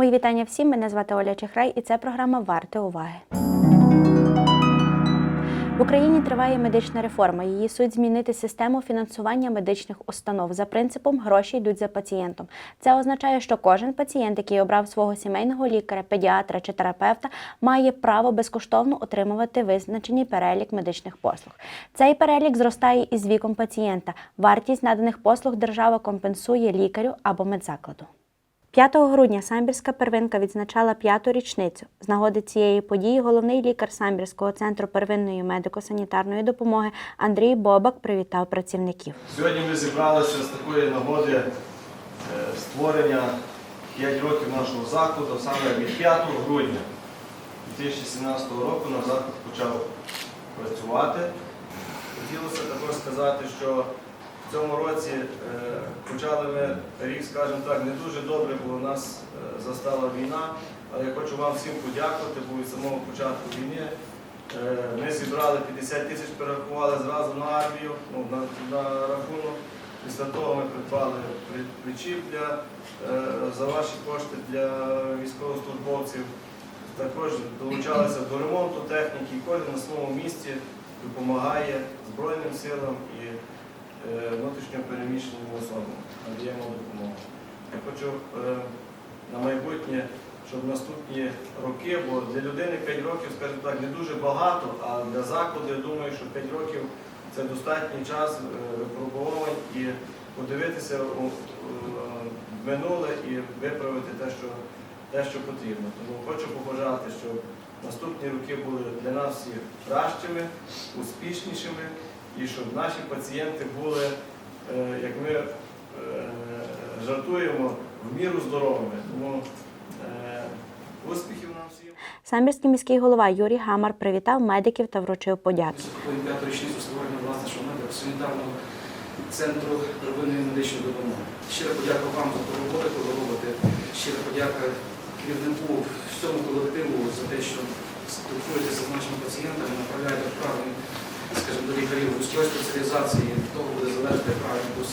Мої вітання всім. Мене звати Оля Чехрай, і це програма Варте уваги. В Україні триває медична реформа. Її суть змінити систему фінансування медичних установ за принципом гроші йдуть за пацієнтом. Це означає, що кожен пацієнт, який обрав свого сімейного лікаря, педіатра чи терапевта, має право безкоштовно отримувати визначений перелік медичних послуг. Цей перелік зростає із віком пацієнта. Вартість наданих послуг держава компенсує лікарю або медзакладу. 5 грудня Самбірська первинка відзначала п'яту річницю. З нагоди цієї події головний лікар Самбірського центру первинної медико-санітарної допомоги Андрій Бобак привітав працівників. Сьогодні ми зібралися з такої нагоди е, створення 5 років нашого закладу, саме від 5 грудня 2017 року наш заклад почав працювати. Хотілося також сказати, що в цьому році е, почали ми рік, скажімо так, не дуже добре, бо у нас е, застала війна. Але я хочу вам всім подякувати, бо від самого початку війни е, ми зібрали 50 тисяч, перерахували зразу на армію, ну, на, на рахунок. Після того ми придбали при- причіп для, за ваші кошти для військовослужбовців. Також долучалися до ремонту техніки, кожен на своєму місці допомагає Збройним силам і внутрішньо переміщеним. Надаємо допомогу. Я хочу е, на майбутнє, щоб наступні роки, бо для людини 5 років, скажімо так, не дуже багато, а для закладу, я думаю, що 5 років це достатній час е, випробувань і подивитися е, минуле і виправити те, що, те, що потрібно. Тому хочу побажати, щоб наступні роки були для нас всіх кращими, успішнішими, і щоб наші пацієнти були, е, як ми е, жартуємо, в міру здоровими. Тому е, успіхів нам всім. Самбірський міський голова Юрій Гамар привітав медиків та вручив подяки. Сьогодні п'яту річницю створення власного медико-санітарного центру первинної медичної допомоги. Щира подяка вам за ту роботу, яку ви робите. Щира подяка керівнику всьому колективу за те, що спілкуєтеся з нашими пацієнтами, направляєте в правильні, скажімо, до лікарів вузької спеціалізації, від того буде залежати правильний курс.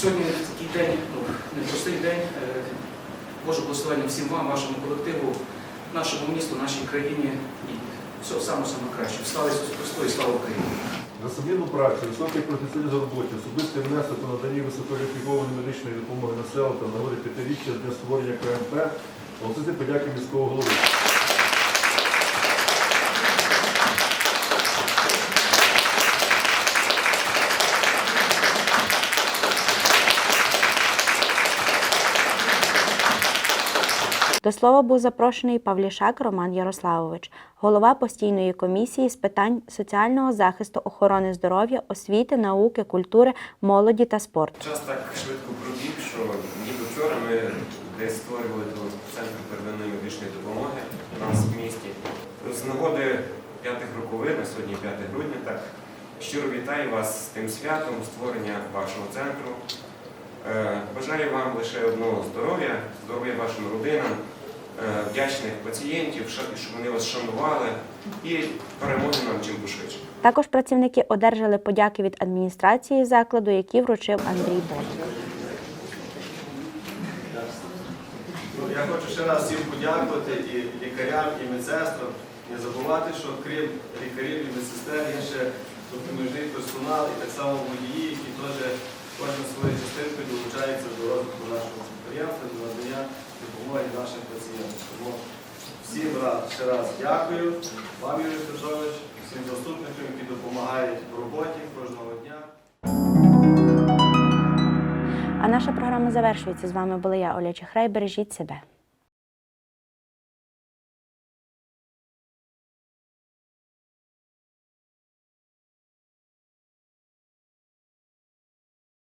Сьогодні такий день, ну, непростий день. Е, Боже благословення всім вам, вашому колективу, нашому місту, нашій країні і всього самого кращого. Слава Ісусу Христу і слава Україні! За сумлінну працю, високий професіоналізм в роботі, особистий внесок у наданні висококваліфікованої медичної допомоги населенню та нагоди п'ятиріччя для створення КМП, оголосити подяки міського голови. До слова був запрошений Павлішак Роман Ярославович, голова постійної комісії з питань соціального захисту, охорони здоров'я, освіти, науки, культури, молоді та спорту. Час так швидко пробіг, що ніби вчора ми десь створювали центр первинної медичної допомоги у нас в місті. З нагоди п'ятих роковин, сьогодні 5 грудня, так щиро вітаю вас з тим святом створення вашого центру. Е, Бажаю вам лише одного здоров'я, здоров'я вашим родинам, е, вдячних пацієнтів, ша- щоб вони вас шанували і перемоги нам чим пошвидше. Також працівники одержали подяки від адміністрації закладу, які вручив Андрій. Ну, Я хочу ще раз всім подякувати і лікарям, і медсестрам. Не забувати, що крім лікарів і медсестер є ще допоміжний персонал і так само водії, які теж кожен своєю частинкою долучається до розвитку нашого підприємства, до надання допомоги нашим пацієнтам. Тому всім раз, ще раз дякую вам, Юрій Петрович, всім заступникам, які допомагають в роботі кожного дня. А наша програма завершується. З вами була я, Оля Чехрай. Бережіть себе.